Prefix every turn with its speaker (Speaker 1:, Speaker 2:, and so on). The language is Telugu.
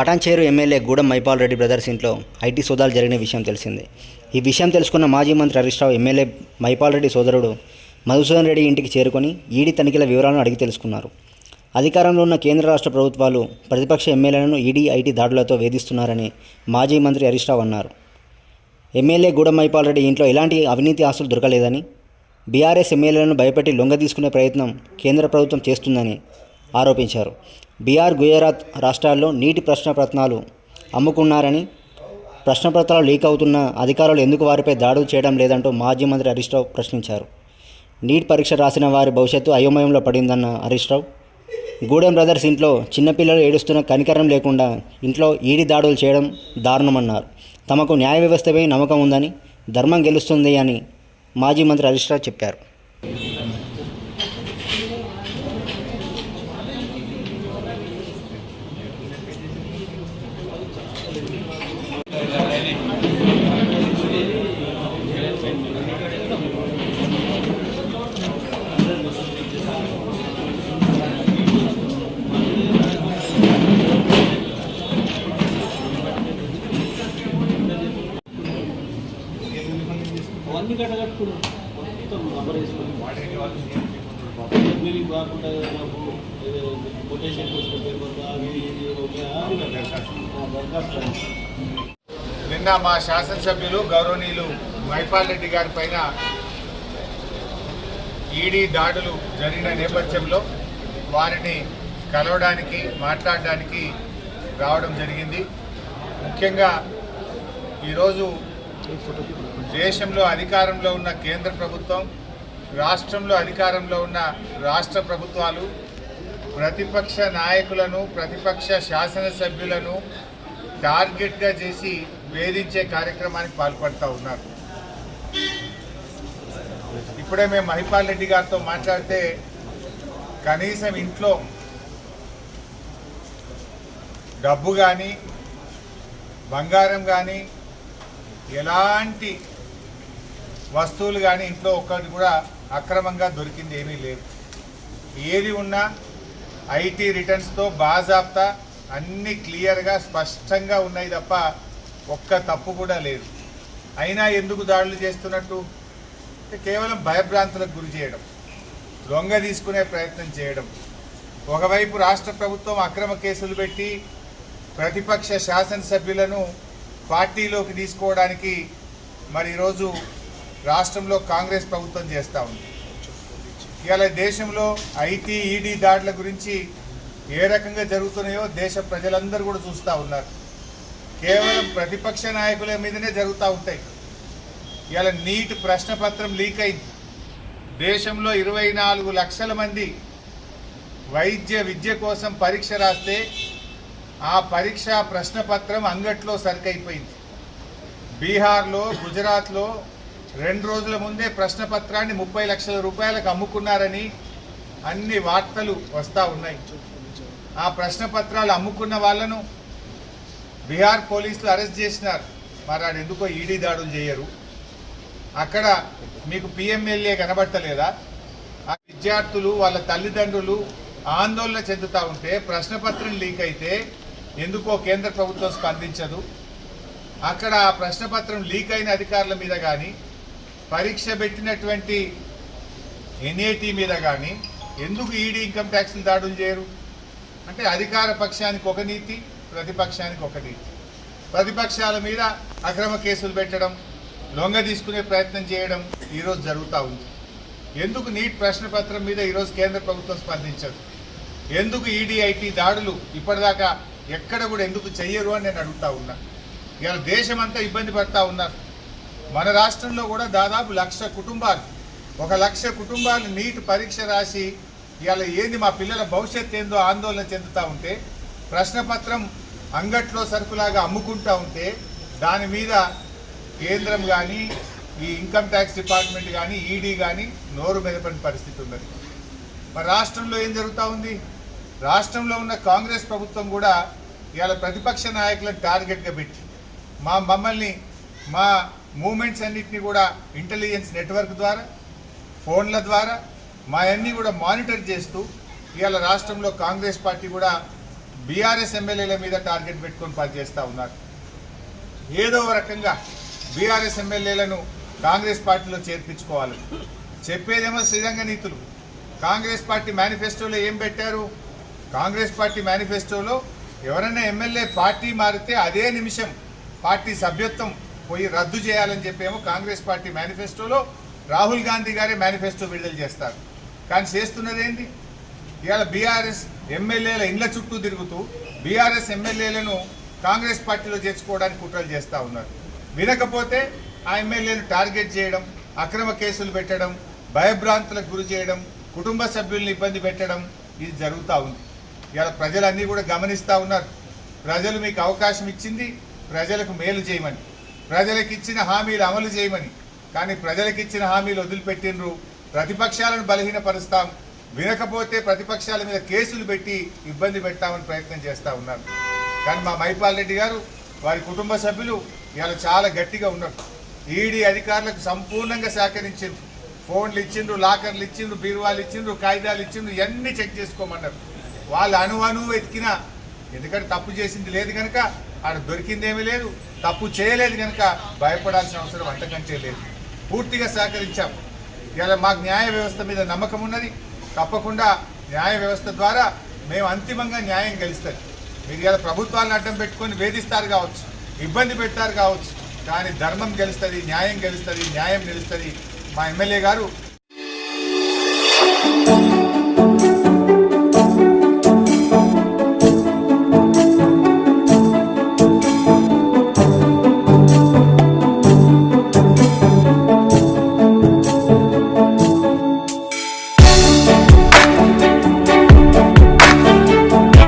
Speaker 1: పటాన్చేరు ఎమ్మెల్యే గూడెం మైపాల్ రెడ్డి బ్రదర్స్ ఇంట్లో ఐటీ సోదాలు జరిగిన విషయం తెలిసిందే. ఈ విషయం తెలుసుకున్న మాజీ మంత్రి హరీష్ రావు ఎమ్మెల్యే మైపాల్ రెడ్డి సోదరుడు మధుసూదన్ రెడ్డి ఇంటికి చేరుకొని ఈడీ తనిఖీల వివరాలను అడిగి తెలుసుకున్నారు. అధికారంలో ఉన్న కేంద్ర రాష్ట్ర ప్రభుత్వాలు ప్రతిపక్ష ఎమ్మెల్యేలను ఈడీ ఐటీ దాడులతో వేధిస్తున్నారని మాజీ మంత్రి హరీష్ రావు అన్నారు. ఎమ్మెల్యే గూడెం మైపాల్ రెడ్డి ఇంట్లో ఎలాంటి అవినీతి ఆస్తులు దొరకలేదని బీఆర్ఎస్ ఎమ్మెల్యేలను భయపెట్టి లొంగ తీసుకునే ప్రయత్నం కేంద్ర ప్రభుత్వం చేస్తుందని ఆరోపించారు. బీహార్ గుజరాత్ రాష్ట్రాల్లో నీటి ప్రశ్నపత్రాలు అమ్ముకున్నారని ప్రశ్నపత్రాలు లీక్ అవుతున్న అధికారులు ఎందుకు వారిపై దాడులు చేయడం లేదంటూ మాజీ మంత్రి హరీష్ రావు ప్రశ్నించారు. నీట్ పరీక్ష రాసిన వారి భవిష్యత్తు అయోమయంలో పడిందన్న హరీష్ రావు. గూడెం బ్రదర్స్ ఇంట్లో చిన్నపిల్లలు ఏడుస్తున్న కనికరం లేకుండా ఇంట్లో ఈడి దాడులు చేయడం దారుణమన్నారు. తమకు న్యాయ వ్యవస్థపై నమ్మకం ఉందని ధర్మం గెలుస్తుంది అని మాజీ మంత్రి హరీష్ రావు చెప్పారు.
Speaker 2: అవన్నీ కట్టగట్టుకుడు మొత్తం రబ్బర్ వేసుకుని మీరు కాకుండా కొటేషన్ చేసుకుంటే
Speaker 3: నిన్న మా శాసనసభ్యులు గౌరవనీయులు మైపాల్ రెడ్డి గారి పైన ఈడీ దాడులు జరిగిన నేపథ్యంలో వారిని కలవడానికి మాట్లాడడానికి రావడం జరిగింది. ముఖ్యంగా ఈరోజు దేశంలో అధికారంలో ఉన్న కేంద్ర ప్రభుత్వం రాష్ట్రంలో అధికారంలో ఉన్న రాష్ట్ర ప్రభుత్వాలు ప్రతిపక్ష నాయకులను ప్రతిపక్ష శాసనసభ్యులను టార్గెట్గా చేసి వేధించే కార్యక్రమానికి పాల్పడుతూ ఉన్నారు. ఇప్పుడే మేము మహిపాల్ రెడ్డి గారితో మాట్లాడితే కనీసం ఇంట్లో డబ్బు కానీ బంగారం కానీ ఎలాంటి వస్తువులు కానీ ఇంట్లో ఒక్కటి కూడా అక్రమంగా దొరికింది ఏమీ లేదు. ఏది ఉన్నా ఐటీ రిటర్న్స్తో బాజాబ్తా అన్నీ క్లియర్గా స్పష్టంగా ఉన్నాయి తప్ప ఒక్క తప్పు కూడా లేదు. అయినా ఎందుకు దాడులు చేస్తున్నట్టు? కేవలం భయభ్రాంతులకు గురి చేయడం దొంగ తీసుకునే ప్రయత్నం చేయడం. ఒకవైపు రాష్ట్ర ప్రభుత్వం అక్రమ కేసులు పెట్టి ప్రతిపక్ష శాసనసభ్యులను పార్టీలోకి తీసుకోవడానికి మరి ఈరోజు రాష్ట్రంలో కాంగ్రెస్ ప్రభుత్వం చేస్తూ ఉంది. ఇవాళ దేశంలో ఐటీ ఈడీ దాడుల గురించి ఏ రకంగా జరుగుతున్నాయో దేశ ప్రజలందరూ కూడా చూస్తూ ఉన్నారు. కేవలం ప్రతిపక్ష నాయకుల మీదనే జరుగుతూ ఉంటాయి. ఇవాళ నీట్ ప్రశ్నపత్రం లీక్ అయింది. దేశంలో ఇరవై నాలుగు లక్షల మంది వైద్య విద్య కోసం పరీక్ష రాస్తే ఆ పరీక్ష ప్రశ్నపత్రం అంగట్లో సరికైపోయింది. బీహార్లో గుజరాత్లో రెండు రోజుల ముందే ప్రశ్నపత్రాన్ని ముప్పై లక్షల రూపాయలకు అమ్ముకున్నారని అన్ని వార్తలు వస్తూ ఉన్నాయి. ఆ ప్రశ్నపత్రాలు అమ్ముకున్న వాళ్ళను బీహార్ పోలీసులు అరెస్ట్ చేసినారు. మరి ఆడు ఎందుకో ఈడీ దాడులు చేయరు. అక్కడ మీకు పిఎంఎల్ఏ కనబడతలేదా? ఆ విద్యార్థులు వాళ్ళ తల్లిదండ్రులు ఆందోళన చెందుతూ ఉంటే ప్రశ్నపత్రం లీక్ అయితే ఎందుకో కేంద్ర ప్రభుత్వం స్పందించదు. అక్కడ ఆ ప్రశ్నపత్రం లీక్ అయిన అధికారుల మీద కానీ పరీక్ష పెట్టినటువంటి ఎన్ఏటీ మీద కానీ ఎందుకు ఈడీ ఇన్కమ్ ట్యాక్స్ని దాడులు చేయరు? అంటే అధికార పక్షానికి ఒక నీతి ప్రతిపక్షానికి ఒక నీతి. ప్రతిపక్షాల మీద అక్రమ కేసులు పెట్టడం లొంగ తీసుకునే ప్రయత్నం చేయడం ఈరోజు జరుగుతూ ఉంది. ఎందుకు నీట్ ప్రశ్నపత్రం మీద ఈరోజు కేంద్ర ప్రభుత్వం స్పందించదు? ఎందుకు ఈడీఐటీ దాడులు ఇప్పటిదాకా ఎక్కడ కూడా ఎందుకు చెయ్యరు అని నేను అడుగుతా ఉన్నా. ఇవాళ దేశమంతా ఇబ్బంది పడతా ఉన్నారు. మన రాష్ట్రంలో కూడా దాదాపు లక్ష కుటుంబాలు ఒక లక్ష కుటుంబాలు నీట్ పరీక్ష రాసి ఇవాళ ఏంది మా పిల్లల భవిష్యత్తు ఏందో ఆందోళన చెందుతూ ఉంటే ప్రశ్నపత్రం అంగట్లో సరుకులాగా అమ్ముకుంటూ ఉంటే దాని మీద కేంద్రం కానీ ఈ ఇన్కమ్ ట్యాక్స్ డిపార్ట్మెంట్ కానీ ఈడీ కానీ నోరు మెదపని పరిస్థితి ఉన్నది. మరి రాష్ట్రంలో ఏం జరుగుతూ ఉంది? రాష్ట్రంలో ఉన్న కాంగ్రెస్ ప్రభుత్వం కూడా ఇవాళ ప్రతిపక్ష నాయకులను టార్గెట్గా పెట్టి మా మమ్మల్ని మా మూమెంట్స్ అన్నిటిని కూడా ఇంటెలిజెన్స్ నెట్వర్క్ ద్వారా ఫోన్ల ద్వారా మా అన్నీ కూడా మానిటర్ చేస్తూ ఇవాళ రాష్ట్రంలో కాంగ్రెస్ పార్టీ కూడా బీఆర్ఎస్ ఎమ్మెల్యేల మీద టార్గెట్ పెట్టుకొని పనిచేస్తూ ఉన్నారు. ఏదో రకంగా బీఆర్ఎస్ ఎమ్మెల్యేలను కాంగ్రెస్ పార్టీలో చేర్పించుకోవాలి. చెప్పేదేమో శ్రీరంగ నీతులు. కాంగ్రెస్ పార్టీ మేనిఫెస్టోలో ఏం పెట్టారు? కాంగ్రెస్ పార్టీ మేనిఫెస్టోలో ఎవరైనా ఎమ్మెల్యే పార్టీ మారితే అదే నిమిషం పార్టీ సభ్యత్వం పోయి రద్దు చేయాలని చెప్పేమో కాంగ్రెస్ పార్టీ మేనిఫెస్టోలో రాహుల్ గాంధీ గారే మేనిఫెస్టో విడుదల చేస్తారు. కానీ చేస్తున్నదేంటి? ఇవాళ బీఆర్ఎస్ ఎమ్మెల్యేల ఇండ్ల చుట్టూ తిరుగుతూ బీఆర్ఎస్ ఎమ్మెల్యేలను కాంగ్రెస్ పార్టీలో చేర్చుకోవడానికి కుట్రలు చేస్తూ ఉన్నారు. వినకపోతే ఆ ఎమ్మెల్యేను టార్గెట్ చేయడం అక్రమ కేసులు పెట్టడం భయభ్రాంతులకు గురి చేయడం కుటుంబ సభ్యుల్ని ఇబ్బంది పెట్టడం ఇది జరుగుతూ ఉంది. ఇవాళ ప్రజలన్నీ కూడా గమనిస్తూ ఉన్నారు. ప్రజలు మీకు అవకాశం ఇచ్చింది ప్రజలకు మేలు చేయమని. ప్రజలకు ఇచ్చిన హామీలు అమలు చేయమని కానీ ప్రజలకు ఇచ్చిన హామీలు వదిలిపెట్టినరు ప్రతిపక్షాలను బలహీనపరుస్తాం. వినకపోతే ప్రతిపక్షాల మీద కేసులు పెట్టి ఇబ్బంది పెడతామని ప్రయత్నం చేస్తూ ఉన్నారు. కానీ మా మైపాల్ రెడ్డి గారు వారి కుటుంబ సభ్యులు ఇవాళ చాలా గట్టిగా ఉన్నారు. ఈడీ అధికారులకు సంపూర్ణంగా సహకరించిండ్రు. ఫోన్లు ఇచ్చిండ్రు లాకర్లు ఇచ్చిండ్రు బీరువాలు ఇచ్చిండ్రు కాగితాలు ఇచ్చిండ్రు ఇవన్నీ చెక్ చేసుకోమన్నారు. వాళ్ళు అణు అణువు ఎతికినా ఎందుకంటే తప్పు చేసింది లేదు కనుక ఆడ దొరికిందేమీ లేదు. తప్పు చేయలేదు కనుక భయపడాల్సిన అవసరం అంతకంటే లేదు. పూర్తిగా సహకరించాం. ఇలా మాకు న్యాయ వ్యవస్థ మీద నమ్మకం ఉన్నది. తప్పకుండా న్యాయ వ్యవస్థ ద్వారా మేము అంతిమంగా న్యాయం గెలుస్తుంది మీరు ఇలా ప్రభుత్వాలను అడ్డం పెట్టుకొని వేధిస్తారు కావచ్చు ఇబ్బంది పెడతారు కావచ్చు కానీ ధర్మం గెలుస్తుంది న్యాయం గెలుస్తుంది న్యాయం నిలుస్తుంది. మా ఎమ్మెల్యే గారు